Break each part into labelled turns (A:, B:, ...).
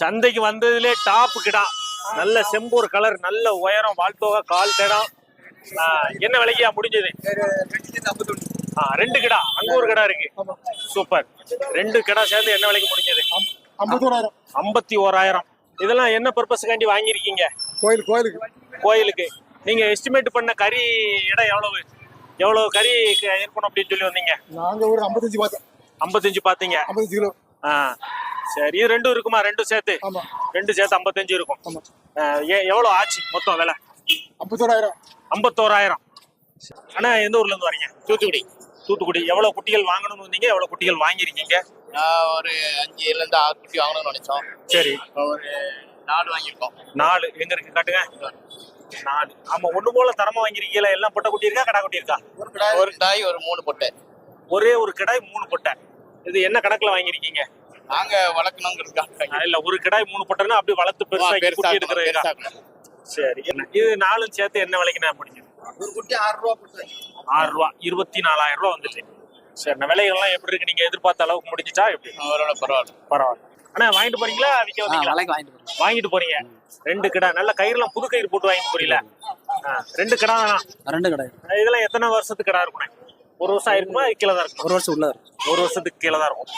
A: சந்தைக்கு வந்ததுலே டாப் கிடா நல்ல செம்பூர் கலர் நல்ல உயரம் வாழ்த்தோக கால் கிடம். என்ன விலைக்கியா முடிஞ்சது? ரெண்டு கிடா. அங்க ஒரு கிடா இருக்கு. சூப்பர். ரெண்டு கிடா சேர்ந்து என்ன விலைக்கு முடிஞ்சது? ஐம்பத்தி ஓராயிரம் இதெல்லாம் என்ன பர்பஸ்க்காண்டி வாங்கியிருக்கீங்க?
B: கோயில் கோயிலுக்கு.
A: கோயிலுக்கு. நீங்க எஸ்டிமேட் பண்ண கறி இடம் எவ்வளவு? எவ்வளவு கறி இருக்கணும் அப்படின்னு சொல்லி வந்தீங்க?
B: நாங்க ஒரு ஐம்பத்தஞ்சு பார்த்தோம்.
A: ஐம்பத்தஞ்சு பாத்தீங்க
B: ஐம்பத்தஞ்சு கிலோ.
A: சரி இது ரெண்டும் இருக்குமா? ரெண்டும் சேர்த்து?
B: ஆமா.
A: ரெண்டு சேர்த்து ஐம்பத்தஞ்சு இருக்கும்.
B: ஆமா.
A: எ- எவ்வளவு ஆச்சு மொத்தம் விலை?
B: ஐம்பத்தோராயிரம்.
A: ஐம்பத்தோராயிரம். அண்ணா எந்த ஊர்ல இருந்து வரீங்க? தூத்துக்குடி. தூத்துக்குடி. எவ்வளவு குட்டிகள் வாங்கணும்னு வந்தீங்க எவ்வளவு குட்டிகள் வாங்கியிருக்கீங்க?
C: நான் ஒரு அஞ்சுல இருந்து ஆறு குட்டி வாங்கணும்னு நினைச்சோம்.
A: சரி.
C: இப்போ ஒரு நாலு வாங்கியிருக்கோம்.
A: நாலு. எங்க இருக்கு? காட்டுங்க. நாலு. ஆமா ஒண்ணு போல தரமா வாங்கிருக்கீங்களா எல்லாம் பொட்டை குட்டி இருக்கா? கடா குட்டி இருக்கா?
C: ஒரு தாய் ஒரு மூணு பொட்டை.
A: ஒரே ஒரு கிடாய் மூணு பொட்டை. இது என்ன கணக்குல வாங்கிருக்கீங்க
C: நாங்க வளர்க்கணுங்கிறதுக்காக.
A: இல்ல ஒரு கிடாய் மூணு பொட்டைன்னா அப்படி வளர்த்து பெருசா குட்டி எடுக்கிறதுக்கா சரி என்ன- இது நாலும் சேர்த்து என்ன விலைக்கு நான் முடிஞ்சது?
C: ஒரு குட்டி ஆறு ரூபா
A: ஆறு ரூபா இருபத்தி நாலாயிரம் ரூபா வந்துட்டு. சரி விலைகள்லாம் எப்படி இருக்கு? நீங்க எதிர்பார்த்த அளவுக்கு முடிஞ்சிச்சா எப்படி?
C: அவரோட பரவாயில்ல.
A: பரவாயில்ல. அண்ணா வாங்கிட்டு போறீங்களா? விற்க வந்தீங்களா
D: வாங்கிட்டு
A: போறீங்க. ரெண்டு கிடா நல்ல கயிறுலாம் புது கயிறு போட்டு வாங்கிட்டு போறீங்களா? ரெண்டு கிடா தானா?
D: ரெண்டு கடை.
A: இதெல்லாம் எத்தனை வருஷத்துக்கு கிடா இருக்குண்ணே ஒரு வருஷம் ஆயிருக்குமா? கீழே தான் இருக்கும்?
D: ஒரு வருஷம் உள்ள இருக்கு.
A: ஒரு வருஷத்துக்கு கீழே தான் இருக்கும்.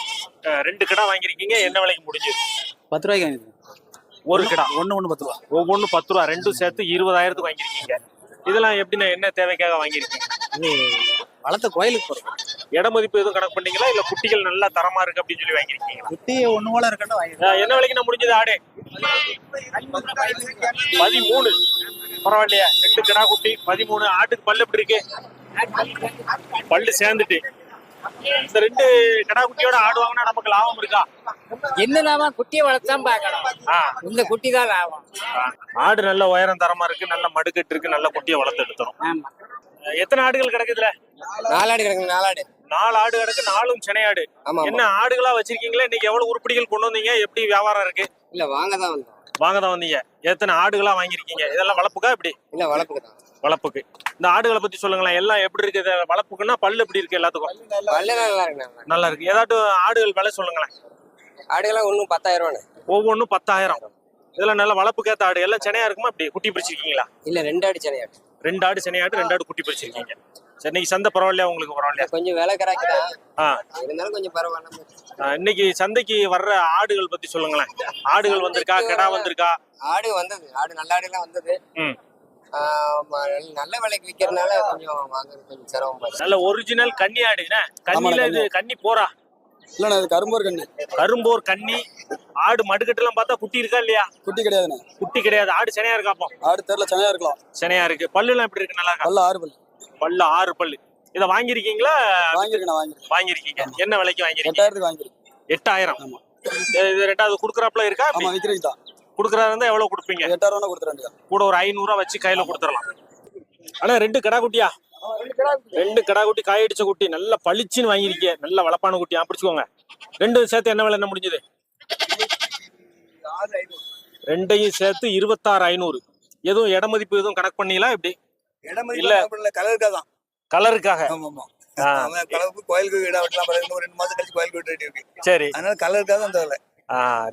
A: ரெண்டு கிடா வாங்கியிருக்கீங்க என்ன விலைக்கு முடிஞ்சது?
D: பத்து ரூபாய்க்கு வாங்கிருக்கோம்
A: ஒரு கிடா.
D: ஒண்ணு ஒண்ணு பத்து ரூபா.
A: ஒவ்வொன்றும் பத்து ரூபா ரெண்டும் சேர்த்து இருபதாயிரத்துக்கு வாங்கியிருக்கீங்க. இதெல்லாம் எப்படிண்ணே என்ன தேவைக்காக வாங்கியிருக்கீங்க?
D: வளர்த்த கோயிலுக்கு போறோம்.
A: இட மதிப்பு எதுவும் கணக்கு பண்ணீங்களா? இல்ல குட்டிகள் நல்லா தரமா இருக்கு அப்படின்னு சொல்லி வாங்கியிருக்கீங்களா?
D: குட்டி ஒண்ணு போல இருக்கட்டும் வாங்கிருக்கோம்
A: ஆ, என்ன விலைக்கு நான் முடிஞ்சது ஆடு? பதிமூணு. பரவாயில்லையா. ரெண்டு கிடா குட்டி பதிமூணு. ஆட்டுக்கு பல்லு எப்படி இருக்கு? பல்லு சேர்ந்துட்டு. இந்த ரெண்டு கிடா குட்டியோட ஆடு வாங்கினா நமக்கு லாபம் இருக்கா?
E: என்ன லாபம்? குட்டியை வளர்த்தான் பார்க்கணும்.
A: ஆ,
E: இந்த குட்டி தான் லாபம்.
A: ஆடு நல்ல உயரம் தரமா இருக்கு நல்ல மடுக்கட்டு இருக்கு நல்ல குட்டியை வளர்த்து எடுத்துரும். எத்தனை ஆடுகள் கிடக்குதுல
E: நாலாடு கிடக்கு நாலாடு
A: நாலு ஆடு. கிடக்கு நாலும் சினையாடு என்ன ஆடுகளா வச்சிருக்கீங்களா? இன்னைக்கு எவ்வளவு உருப்படிகள் கொண்டு வந்தீங்க? எப்படி வியாபாரம் இருக்கு?
E: இல்ல வாங்க தான் வந்தோம்.
A: வாங்க தான் வந்தீங்க. எத்தனை ஆடுகளா வாங்கியிருக்கீங்க? இதெல்லாம் வளர்ப்புக்கா இப்படி
E: இல்ல வளர்ப்புக்கு தான்.
A: வளர்ப்புக்கு இந்த ஆடுகளை பத்தி சொல்லுங்களேன். எல்லாம் எப்படி இருக்கு? இது வளர்ப்புக்குன்னா பல்லு எப்படி இருக்கு எல்லாத்துக்கும்?
E: பல்லு நல்லா இருக்கு. நல்லா
A: நல்லா இருக்கு. ஏதாட்டும் ஆடுகள் விலை சொல்லுங்களேன்.
E: ஆடுகள்லாம் ஒன்றும் பத்தாயிரம் ரூபாண்ணே
A: ஒவ்வொன்றும் பத்தாயிரம். இதெல்லாம் நல்ல வளர்ப்புக்கேத்த ஆடு. எல்லாம் சென்னையா இருக்குமா இப்படி குட்டி பிடிச்சிருக்கீங்களா
E: இல்ல ரெண்டு ஆடு சனையாடு
A: ரெண்டு ஆடு சென்னையாடு ரெண்டு ஆடு குட்டி பிடிச்சிருக்கீங்க சரி இன்னைக்கு சந்தை பரவாயில்லையா? உங்களுக்கு பரவாயில்லையா?
E: கொஞ்சம் விலை கராக்கிதான்
A: ஆ.
E: இருந்தாலும் கொஞ்சம் பரவாயில்ல.
A: இன்னைக்கு சந்தைக்கு வர்ற ஆடுகள் பத்தி சொல்லுங்களேன். ஆடுகள் வந்திருக்கா? கிடா வந்திருக்கா?
E: ஆடு வந்தது. ஆடு நல்ல ஆடுலாம் வந்தது.
A: ம்.
E: ஆமா, நல்ல விலைக்கு விற்கிறதுனால கொஞ்சம் வாங்குறது கொஞ்சம் சிரமம்
A: நல்ல ஒரிஜினல் கன்னி ஆடு என்ன? கன்னில இது கன்னி. போறா?
B: இல்லண்ணா இது கரும்போர் கண்ணு
A: கரும்போர் கன்னி. ஆடு மடுக்கட்டுலாம் பார்த்தா குட்டி இருக்கா இல்லையா?
B: குட்டி கிடையாதுண்ணே.
A: குட்டி கிடையாது. ஆடு செனையா இருக்காப்போ
B: ஆடு தெருல சென்னையா இருக்கலாம்.
A: செனையா இருக்கு. பல்லுலாம் எப்படி இருக்கு? நல்லா இருக்கா?
B: பல்ல ஆறு பல்லு.
A: பல்லு ஆறு பல்லு. இதை வாங்கியிருக்கீங்களா?
B: வாங்கியிருக்கேன். வாங்கிருக்கேன்
A: வாங்கியிருக்கீங்க. என்ன விலைக்கு வாங்கியிருக்கீங்க?
B: எட்டாயிரத்துக்கு வாங்கிருக்கேன்
A: எட்டாயிரம்.
B: ஆமா.
A: இது- ரெண்டாவது குடுக்கறாப்புல இருக்கா?
B: ஆமா விற்கிறீங்க தான்.
A: குடுக்கறதா இருந்தா எவ்வளவு கொடுப்பீங்க?
B: எட்டாயிரம் ரூபா கொடுத்துறாங்க
A: கூட ஒரு ஐநூறு ரூபா வச்சு கையில கொடுத்துடலாம். அண்ணா ரெண்டு கடா குட்டியா? ரெண்டு கடா குட்டி. காய் அடிச்ச குட்டி நல்ல பளிச்சுன்னு வாங்கியிருக்கீங்க நல்ல வளப்பான குட்டியா பிடிச்சுக்கோங்க. ரெண்டு சேர்த்து என்ன விலை என்ன முடிஞ்சது? ரெண்டையும் சேர்த்து இருபத்தாறு ஐநூறு. எதுவும் இட மதிப்பு எதுவும் கணக்கு பண்ணீங்களா இப்படி? இல்ல.
B: இல்ல கலருக்கா தான்.
A: கலருக்காக?
B: கோயிலுக்கு இன்னும் ரெண்டு மாசம் கழிச்சு கோயிலுக்கு வெட்டி
A: சரி.
B: அதனால கலருக்காக தான் தேவை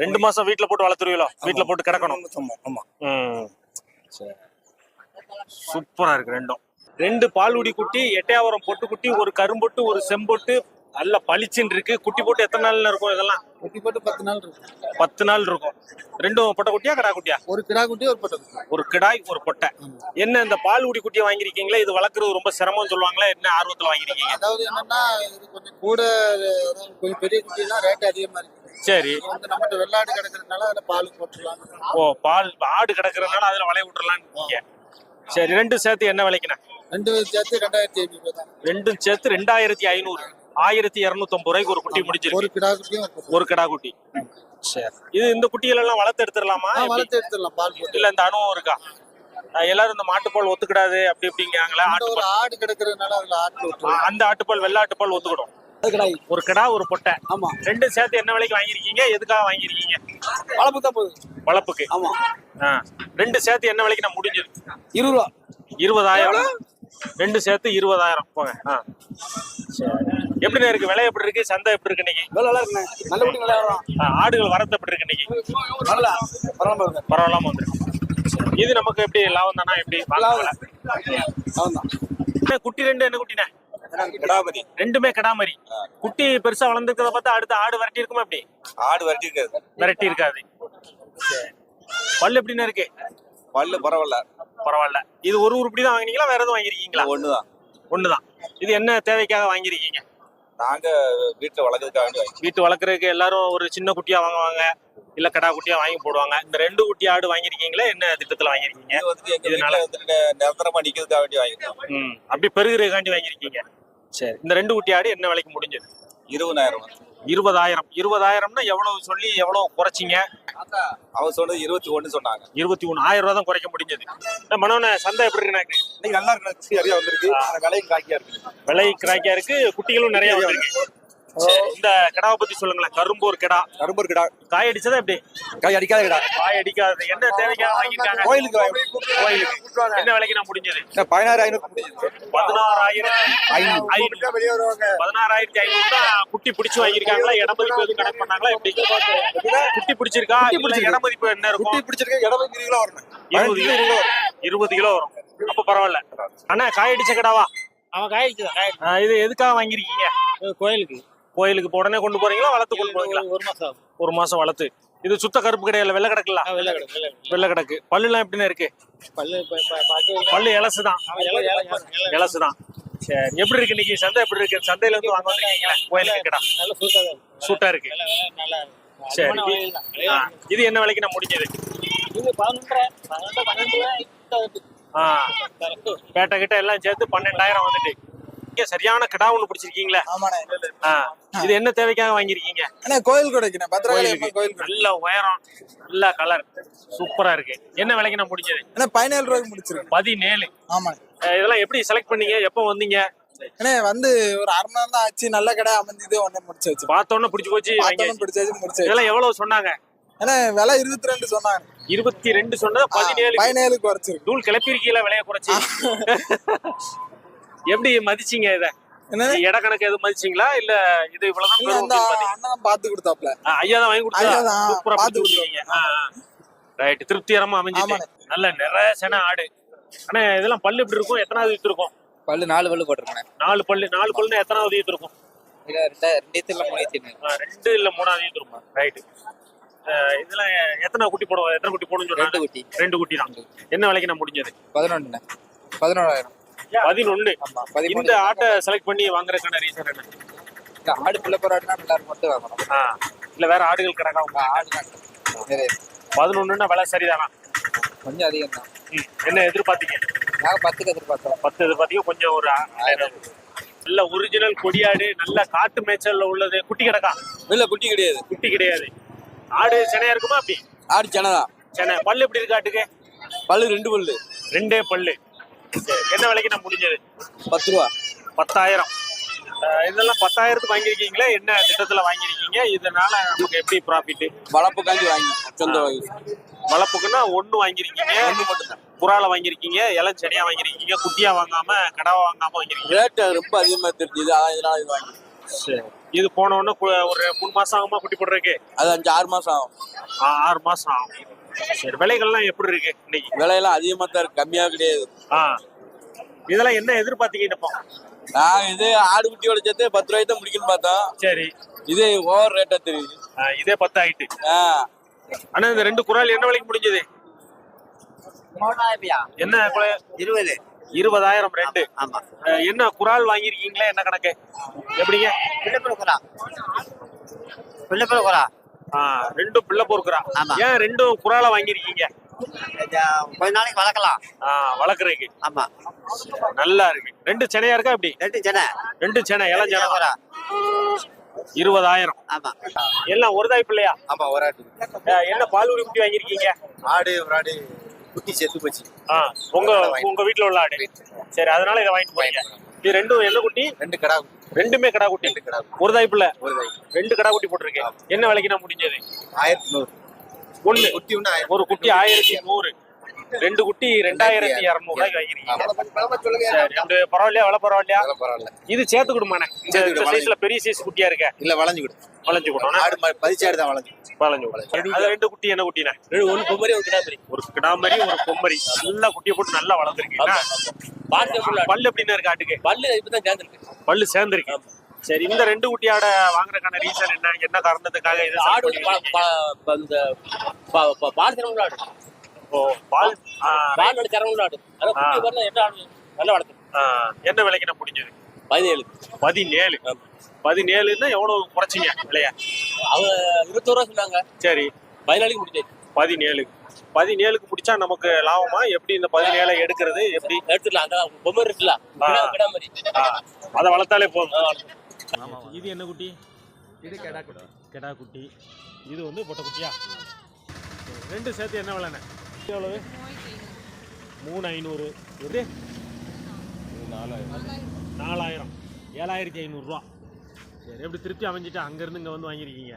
A: ரெண்டு மாசம் வீட்டுல போட்டு வளர்த்துருவீங்களோ? வீட்டுல போட்டு கிடக்கணும்.
B: ஆமா
A: சூப்பரா இருக்கு ரெண்டும். ரெண்டு பால்குடி குட்டி எட்டையாவரம் பொட்டு குட்டி ஒரு கரும்பொட்டு ஒரு செம்பொட்டு நல்ல பளிச்சுன்னு இருக்கு. குட்டி போட்டு எத்தனை நாள்ல இருக்கும் இதெல்லாம்?
B: குட்டி போட்டு பத்து நாள் இருக்கு
A: பத்து நாள் இருக்கும். ரெண்டும் பொட்டை குட்டியா கடா குட்டியா?
B: ஒரு கிடா குட்டி ஒரு பட்டு குட்டி.
A: ஒரு கிடாய் ஒரு பொட்டை. என்ன இந்த பால்குடி குட்டியை வாங்கியிருக்கீங்களா? இது வளர்க்குறது ரொம்ப சிரமம் சொல்லுவாங்களா? என்ன ஆர்வத்துல வாங்கியிருக்கீங்க?
B: அதாவது என்னன்னா இது கொஞ்சம் கூட கொஞ்சம் பெரிய குட்டினா ரேட் அதிகமா இருக்கு.
A: சரி.
B: நம்மகிட்ட வெள்ளாடு கிடக்கிறதுனால அதுல பால் போட்டுலாம்
A: ஓ பால் ஆடு கிடக்குறதுனால அதுல வளைய விட்டுறலான்னு சரி ரெண்டும் சேர்த்து என்ன விலைக்குண்ணா?
B: ரெண்டு சேர்த்து ரெண்டாயிரத்தி ஐநூறு
A: ரெண்டும் சேர்த்து ரெண்டாயிரத்தி ஐநூறு. ஆயிரத்தி இருநூத்தி ஐம்பது ரூபாய்க்கு ஒரு குட்டி
B: ஒரு
A: முடிச்சிருக்கு
B: கிடா குட்டியும் ஒரு
A: ஒரு கிடா குட்டி. சரி. இது இந்த குட்டிகள் எல்லாம் வளர்த்து எடுத்துடலாமா?
B: வளர்த்து எடுத்துடலாம் பால்
A: இல்ல இந்த அனுபவம் இருக்கா? எல்லாரும் இந்த மாட்டுப்பால் ஒத்துக்கிடாது அப்படி
B: ஒரு
A: ஆட்டுப்பால்.
B: ஆடு கிடக்கிறதுனால அதுல ஆட்டு
A: அந்த ஆட்டுப்பால் வெள்ளை ஆட்டுப்பால் ஒத்துக்கிடும்.
B: கிடாய்
A: ஒரு கிடா ஒரு பொட்டை.
B: ஆமா.
A: ரெண்டும் சேர்த்து என்ன விலைக்கு வாங்கியிருக்கீங்க? எதுக்காக வாங்கியிருக்கீங்க?
B: வளர்ப்பு தான் போகுது.
A: வளர்ப்புக்கு
B: ஆமா.
A: ரெண்டு சேர்த்து என்ன விலைக்கு நான் முடிஞ்சது?
B: இருபது ரூபா
A: இருபதாயிரம் ரெண்டு சேர்த்து இருபதாயிரம். போங்க. ஆ. சரி எப்படிண்ணே இருக்கு? விலை எப்படி இருக்கு? சந்தை எப்படி இருக்கு இன்னைக்கு?
B: நல்லா இருக்குண்ணே. நல்ல குட்டி நல்லா
A: ஆடுகள் வரத்து எப்படி இருக்கு இன்னைக்கு?
B: நல்லா. பரவாயில்ல
A: பரவாயில்லாம வந்துருக்கு. இது நமக்கு எப்படி லாபம் தானா? எப்படி? குட்டி ரெண்டு என்ன குட்டினே
B: கிடாபதி.
A: ரெண்டுமே கிடாமரி. குட்டி பெருசா வளர்ந்துருக்கிறத பார்த்தா அடுத்து ஆடு விரட்டி இருக்குமா எப்படி?
B: ஆடு வரட்டி இருக்காது
A: விரட்டி இருக்காது பல்லு எப்படின்னு இருக்கு?
B: பல்லு பரவாயில்ல.
A: பரவாயில்ல. இது ஒரு உருப்படி தான் வாங்கினீங்களா வேற எதுவும் வாங்கிருக்கீங்களா
B: ஒண்ணுதான்.
A: ஒண்ணுதான். இது என்ன தேவைக்காக வாங்கிருக்கீங்க
B: நாங்க வீட்டுல வளர்க்கறதுக்காக
A: வீட்டு வளர்க்குறதுக்கு எல்லாரும் ஒரு சின்ன குட்டியா வாங்குவாங்க இல்ல கடா குட்டியா வாங்கி போடுவாங்க. இந்த ரெண்டு குட்டி ஆடு வாங்கிருக்கீங்களா என்ன திட்டத்துல வாங்கிருக்கீங்க இதனால-
B: நிரந்தரமா நிக்கிறதுக்காக வேண்டி வாங்கிருக்கோம்
A: அப்படி பெருகிறதுக்காண்டி வாங்கிருக்கீங்க சரி. இந்த ரெண்டு குட்டி ஆடு என்ன விலைக்கு முடிஞ்சது?
B: இருபதாயிரம்.
A: இருபதாயிரம். இருபதாயிரம்னா எவ்வளவு சொல்லி எவ்வளவு குறைச்சிங்க?
B: அவன் சொன்னது இருபத்தி ஒண்ணு சொன்னாங்க.
A: இருபத்தி ஒண்ணு ஆயிரம் ரூபா தான் குறைக்க முடிஞ்சது. மனோன சந்தை எப்படி இருக்கு?
B: இன்னைக்கு நல்லா இருக்கு நிறைய வந்திருக்கு. ஆனா விலையும் காக்கியா இருக்கு.
A: விலை கிராக்கியா இருக்கு. குட்டிகளும் நிறைய வந்திருக்கு. இந்த கிடாவை பத்தி சொல்லுங்களேன். கரும்பூர் கிடா.
B: கரும்பு கிடா.
A: காய் அடிச்சதா எப்படி?
B: காய் அடிக்காத கிடா.
A: காய் அடிக்காது என்ன தேவைக்காக வாங்கியிருக்காங்க?
B: கோயிலுக்கு
A: கோயிலுக்கு என்ன விலைக்கு நான் முடிஞ்சது?
B: பதினாறு ஐநூறு. வருவாங்க
A: பதினாறாயிரத்தி ஐநூறு தான் குட்டி பிடிச்சு வாங்கியிருக்காங்களா? இடமதிப்பு எதுவும் கணக்கு பண்ணாங்களா? எப்படி? குட்டி பிடிச்சிருக்கா? இல்ல இடமதிப்பு என்ன
B: குட்டி பிடிச்சிருக்க இடம் இருபது கிலோ வரணும்.
A: இருபது கிலோ. இருபது கிலோ வரும். அப்ப பரவாயில்ல. அண்ணா காய் அடிச்ச கிடாவா?
D: அவன் காய்
A: ஆ, இது எதுக்காக வாங்கியிருக்கீங்க?
D: கோயிலுக்கு.
A: கோயிலுக்கு இப்ப உடனே கொண்டு போறீங்களா வளர்த்து கொண்டு போறீங்களா?
D: ஒரு மாசம்
A: ஒரு மாசம் வளர்த்து. இது சுத்த கருப்பு கிடையாது வெள்ளை கிடக்குல
D: வெள்ளை கிடக்கு வெள்ளை கிடக்கு.
A: கிடக்கு. பல்லுலாம் எப்படின்னு இருக்கு?
D: பல்லு
A: பல்லு இலசு தான். இலசு. தான் சரி எப்படி இருக்கு இன்னைக்கு? சந்தை எப்படி இருக்கு? சந்தையில இருந்து வாங்க வந்திருக்கீங்களா? கோயிலுக்கு கிடா
D: சூட்டா இருக்கு.
A: சரி. இது என்ன விலைக்கு நான் முடிஞ்சது. பேட்டை கிட்ட எல்லாம் சேர்த்து பன்னெண்டாயிரம் வந்துட்டு. சரியான கிடா ஒண்ணு பிடிச்சிருக்கீங்களா? இது என்ன தேவைக்காக வாங்கியிருக்கீங்க?
B: அண்ணா கோயில். அம்மன் கோயில்
A: நல்ல உயரம் நல்ல கலர் சூப்பரா இருக்கு. என்ன விலைக்கு நான் முடிஞ்சது?
B: அண்ணா பதினேழு ரூபாய்க்கு முடிச்சிருக்கேன்.
A: பதினேழு. அஹ் இதெல்லாம் எப்படி செலக்ட் பண்ணீங்க? எப்போ வந்தீங்க?
B: அண்ணே வந்து ஒரு அரை மணி தான் ஆச்சு. நல்ல கடை அமைஞ்சது உடனே முடிச்சு வச்சு.
A: பார்த்தோன்னே பிடிச்சி போச்சு.
B: பிடிச்சாச்சு முடிச்சு
A: இதெல்லாம் எவ்வளவு சொன்னாங்க?
B: அண்ணே விலை இருபத்தி ரெண்டு சொன்னாங்க.
A: இருபத்தி ரெண்டு சொன்னது பதினேழு
B: பதினேழு குறைச்சிருக்கு.
A: தூள் கிளப்பிருக்கீங்களா விலைய குறைச்சி. எப்படி மதிச்சீங்க இத?
B: என்ன
A: இட கணக்கு எதுவும் மதிச்சீங்களா? இல்ல இது இவ்வளவுதான்
B: பார்த்து கொடுத்தாப்ல.
A: ஐயா தான் வாங்கி கொடுத்தா? சூப்பரா
B: பார்த்து
A: கொடுத்தீங்க ரைட் திருப்திகரமா
B: ஆமாண்ணே.
A: நல்ல நிறைய ஆடு. ஆனா இதெல்லாம் பல்லு இப்படி இருக்கும்? எத்தனாவது ஈத்து இருக்கும்?
E: பல்லு நாலு பல்லு போட்டிருக்கேன்
A: நாலு பல்லு நாலு பல்லுனா எத்தனாவது ஈத்து இருக்கும்?
E: ரெண்டா ரெண்டு இல்ல
A: ரெண்டு மூணாவது ஈத்து இருக்கும். ரைட் இதெல்லாம் எத்தனை குட்டி போடுவோம் எத்தனை குட்டி போடணும்னு
E: ரெண்டு
A: சொன்னாங்க
E: குட்டி.
A: ரெண்டு குட்டி தான். என்ன விலைக்கு நான் முடிஞ்சது?
E: பதினொன்னு பதினோராயிரம்.
A: பதினொன்னு. இந்த ஆட்டை செலக்ட் பண்ணி வாங்குறதுக்கான ரீசன் என்ன?
E: இந்த ஆடு பிள்ளை போராட்டினா எல்லாரும் மட்டும் வாங்கணும்.
A: இல்ல வேற ஆடுகள் கிடக்கா
E: உங்க ஆடு? தான்
A: பதினொன்னுன்னா விலை சரிதானா?
E: கொஞ்சம் அதிகம் தான்.
A: என்ன எதிர்பார்த்தீங்க?
E: நாங்க பத்துக்கு எதிர்பார்த்தோம்.
A: பத்து எதிர்பார்த்தீங்க கொஞ்சம் ஒரு ஆயிரம். நல்ல ஒரிஜினல் கொடியாடு நல்ல காட்டு மேய்ச்சல்ல உள்ளது குட்டி கிடக்கா?
B: இல்ல குட்டி கிடையாது.
A: குட்டி கிடையாது. ஆடு செனையா இருக்குமா அப்படி?
B: ஆடு செனதான்.
A: செனை. பல்லு எப்படி இருக்கு ஆட்டுக்கு?
B: பல்லு ரெண்டு பல்லு.
A: ரெண்டே பல்லு. என்ன விலைக்கு நான் முடிஞ்சது?
B: பத்து ரூபா
A: பத்தாயிரம் இதெல்லாம் பத்தாயிரத்துக்கு வாங்கியிருக்கீங்களா? என்ன திட்டத்துல வாங்கியிருக்கீங்க? இதனால நமக்கு எப்படி ப்ராஃபிட்
B: வளர்ப்பு காண்டி வாங்கி சொந்த வாங்கி
A: வளர்ப்புக்குன்னா ஒண்ணு வாங்கியிருக்கீங்க.
B: ஒண்ணு மட்டும்தான்.
A: புறால வாங்கியிருக்கீங்க இளம் செடியா வாங்கியிருக்கீங்க குட்டியா வாங்காம கடாவா வாங்காம வாங்கியிருக்கீங்க.
B: ரேட்டு ரொம்ப அதிகமா தெரிஞ்சுது அதான் இதனால இது வாங்கி.
A: சரி. இது போன ஒரு மூணு மாசம் ஆகுமா குட்டி போடுறதுக்கு?
B: அது அஞ்சு ஆறு மாசம் ஆகும்.
A: ஆறு மாசம் ஆகும். சரி விலைகள்லாம் எப்படி இருக்கு இன்னைக்கு?
B: விலையெல்லாம் அதிகமா தான் இருக்கு கம்மியா கிடையாது.
A: ஆ. இதெல்லாம் என்ன எதிர்பார்த்தீங்க இப்போ
B: நான் இது ஆடு குட்டியோட சேர்த்து பத்து ரூபாய்க்கு தான் முடிக்கணும்னு பார்த்தோம்.
A: சரி.
B: இது ஓவர் ரேட்டா தெரியுது.
A: ஆ, இதே பத்து ஆயிட்டு
B: ஆ.
A: ஆனா இந்த ரெண்டு குரால் என்ன விலைக்கு முடிஞ்சது? என்ன குறை-
E: இருபது.
A: இருபதாயிரம் ரெண்டு.
E: ஆமா
A: என்ன குரால் வாங்கியிருக்கீங்களா? என்ன கணக்கு? எப்படிங்க?
E: பிள்ளைப்பிள்ள குரா பிள்ளைப்பிள்ள குரா
A: ஆ, ரெண்டும் பிள்ளை பொறுக்குறா.
E: ஆமா.
A: ஏன் ரெண்டும் குரால வாங்கியிருக்கீங்க?
E: கொஞ்ச நாளைக்கு வளர்க்கலாம்.
A: ஆ, வளர்க்குறதுக்கு.
E: ஆமா.
A: நல்லா இருக்கு ரெண்டு செனையா இருக்கா இப்படி?
E: ரெண்டு சென்னை
A: ரெண்டு செனை இளம் செனை.
E: குரா
A: இருபதாயிரம்.
E: ஆமா.
A: எல்லாம் ஒரு தாய் பிள்ளையா?
B: ஆமா ஒரு
A: என்ன பால்குடி குட்டி வாங்கியிருக்கீங்க?
B: ஆடு ஒரு ஆடு குட்டி செத்து போச்சு.
A: ஆ, உங்க உங்க வீட்ல உள்ள ஆடு. சரி அதனால இதை வாங்கிட்டு போறீங்க. இது ரெண்டும் என்ன குட்டி?
B: ரெண்டு கடா
A: ரெண்டுமே கடா குட்டி
B: கடா.
A: ஒரு தாய் பிள்ளை
B: ஒரு தாய்
A: ரெண்டு கடா குட்டி போட்டிருக்கேன் என்ன விலைக்கு நான் முடிஞ்சது?
B: ஆயிரத்தி நூறு.
A: ஒண்ணு.
B: குட்டி ஒண்ணு
A: ஒரு குட்டி ஆயிரத்தி நூறு. ரெண்டு குட்டி ரெண்டாயிரத்தி இரநூறு ரூபாய்க்கு வாங்கிருக்கீங்க சரி பரவாயில்லையா? விலை பரவாயில்லையா?
B: பரவாயில்ல.
A: இது சேர்த்து கொடுமாண்ணே. இந்த சைஸ்ல பெரிய சைஸ் குட்டியா இருக்க.
B: இல்ல வளைஞ்சு கொடு.
A: வளைஞ்சு கொடுக்கணும்
B: ஆடு பதிச்சாடு தான் வளைஞ்சு.
A: வளைஞ்சு கொடுக்கணும் அது ரெண்டு குட்டி என்ன குட்டிண்ணே?
D: ஒன்று பொம்மரி ஒரு கிடாமரி.
A: ஒரு கிடாமரி ஒரு பொம்மரி நல்லா குட்டியை போட்டு நல்லா வளர்ந்துருக்கு என்ன?
D: பாட்டு ஃபுல்லா
A: பல்லு எப்படின்னா இருக்கு ஆட்டுக்கு?
D: பல்லு இப்பதான் சேர்ந்துருக்கு.
A: பல்லு சேர்ந்துருக்கு. சரி இந்த ரெண்டு குட்டியாட வாங்குறதுக்கான ரீசன் என்ன? என்ன காரணத்துக்காக இது
D: ஆடு இந்த பால் ஆடு.
A: பால்
D: பால் ஆடு திறமுள்ள ஆடு அதான் குட்டி வரல என்ன ஆடு நல்லா வளர்த்து
A: என்ன விலைக்கு நான் முடிஞ்சது?
D: பதினேழு.
A: பதினேழு. பதினேழுன்னா எவ்வளவு குறைச்சிங்க விலைய?
D: அவங்க இருபத்தோரு ரூபா சொன்னாங்க.
A: சரி.
D: பதினாலுக்கு முடிஞ்சாச்சு
A: பதினேழு. பதினேழுக்கு முடிச்சா நமக்கு லாபமா? எப்படி இந்த பதினேழை எடுக்கிறது? எப்படி?
D: எடுத்துடலாம் அந்த பொம்மை இருக்குல்ல.
A: அதை வளர்த்தாலே போதும். இது என்ன குட்டி?
B: இது கேடா கொடு
A: கெடா குட்டி. இது வந்து பொட்டை குட்டியா? ரெண்டு சேர்த்து என்ன விலைண்ணே எவ்வளவு? மூணு ஐநூறு. இது நாலாயிரம். ஏழாயிரத்தி ஐநூறுரூவா. சரி எப்படி திருப்தி அமைஞ்சிட்டு அங்கேருந்து இங்கே வந்து வாங்கியிருக்கீங்க?